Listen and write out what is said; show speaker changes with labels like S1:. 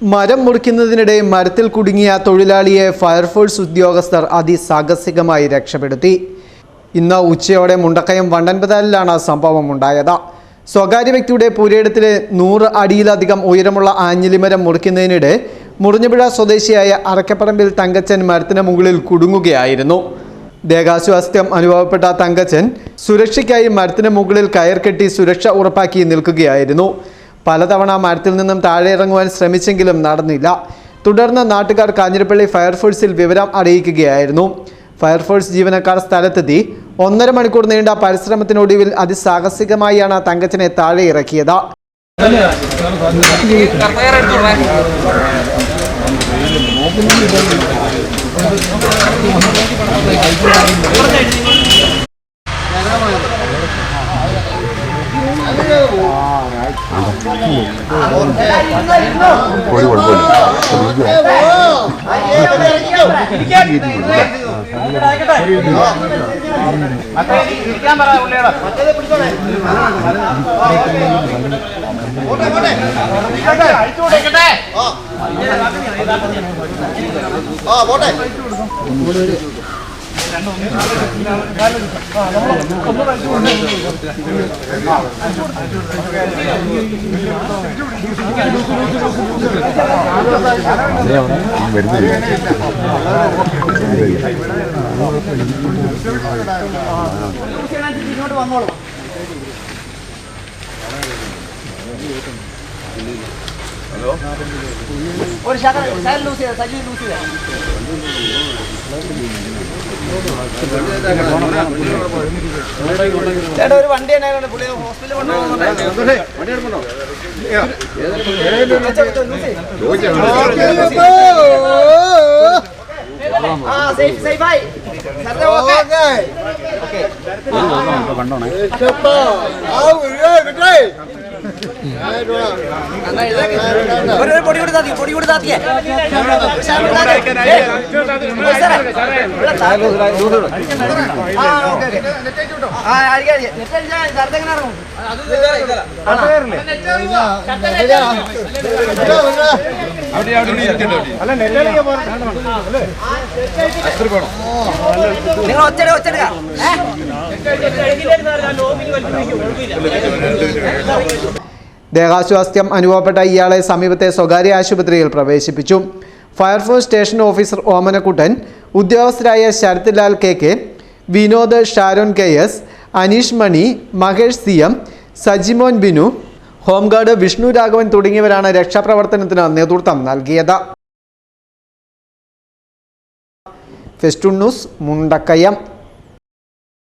S1: മരം മുറിക്കുന്നതിനിടെ മരത്തിൽ കുടുങ്ങിയ തൊഴിലാളിയെ ഫയർഫോഴ്സ് ഉദ്യോഗസ്ഥർ അതിസാഹസികമായി രക്ഷപ്പെടുത്തി. ഇന്ന് ഉച്ചയോടെ മുണ്ടക്കയം വണ്ടൻപതാലിലാണ് സംഭവം ഉണ്ടായത് സ്വകാര്യ വ്യക്തിയുടെ പുരയിടത്തിലെ നൂറ് അടിയിലധികം ഉയരമുള്ള ആഞ്ഞിലിമരം മുറിക്കുന്നതിനിടെ മുറിഞ്ഞുപുഴ സ്വദേശിയായ അറക്കപ്പറമ്പിൽ തങ്കച്ചൻ മരത്തിന് മുകളിൽ കുടുങ്ങുകയായിരുന്നു. ദേഹാസ്വാസ്ഥ്യം അനുഭവപ്പെട്ട തങ്കച്ചൻ സുരക്ഷയ്ക്കായി മരത്തിന് മുകളിൽ കയർ കെട്ടി സുരക്ഷ ഉറപ്പാക്കി നിൽക്കുകയായിരുന്നു. പലതവണ മരത്തിൽ നിന്നും താഴെ ഇറങ്ങുവാൻ ശ്രമിച്ചെങ്കിലും നടന്നില്ല. തുടർന്ന് നാട്ടുകാർ കാഞ്ഞിരപ്പള്ളി ഫയർഫോഴ്സിൽ വിവരം അറിയിക്കുകയായിരുന്നു. ഫയർഫോഴ്സ് ജീവനക്കാർ സ്ഥലത്തെത്തി. ഒന്നര മണിക്കൂർ നീണ്ട പരിശ്രമത്തിനൊടുവിൽ അതിസാഹസികമായാണ് തങ്കച്ചനെ താഴെ ഇറക്കിയത്.
S2: ഒരു കുഴപ്പമില്ല ഇങ്ങോട്ട് വന്നോളൂ വരുന്നില്ല
S3: ഒരു ശകലം ലൂസ് ചെയ്ത സജീവ് ലൂസ് ചെയ്ത ചേട്ടാ ഒരു വണ്ടി തന്നെ പുള്ളി ഹോസ്പിറ്റലിൽ കൊണ്ടുപോകുന്നുണ്ട് ആ ഒരു പൊടി കൂടി താത്തി പൊടി കൂടി താത്തിയേ സാറിന്റെ എങ്ങനെ ഇറങ്ങും നിങ്ങൾ ഒച്ചട ഒച്ചടുക
S1: ദേഹാസ്വാസ്ഥ്യം അനുഭവപ്പെട്ട ഇയാളെ സമീപത്തെ സ്വകാര്യ ആശുപത്രിയിൽ പ്രവേശിപ്പിച്ചു. Fire force station officer Omanakuttan ഉദ്യോഗസ്ഥരായ Sarath Lal K K Vinod Sharon K S Aneesh Mani Mahesh C M Sajimon Binu home guard Vishnu Raghavan തുടങ്ങിയവരാണ് രക്ഷാപ്രവർത്തനത്തിന് നേതൃത്വം നൽകിയത്. ഫെസ്റ്റുണ്ണൂസ് മുണ്ടക്കയം.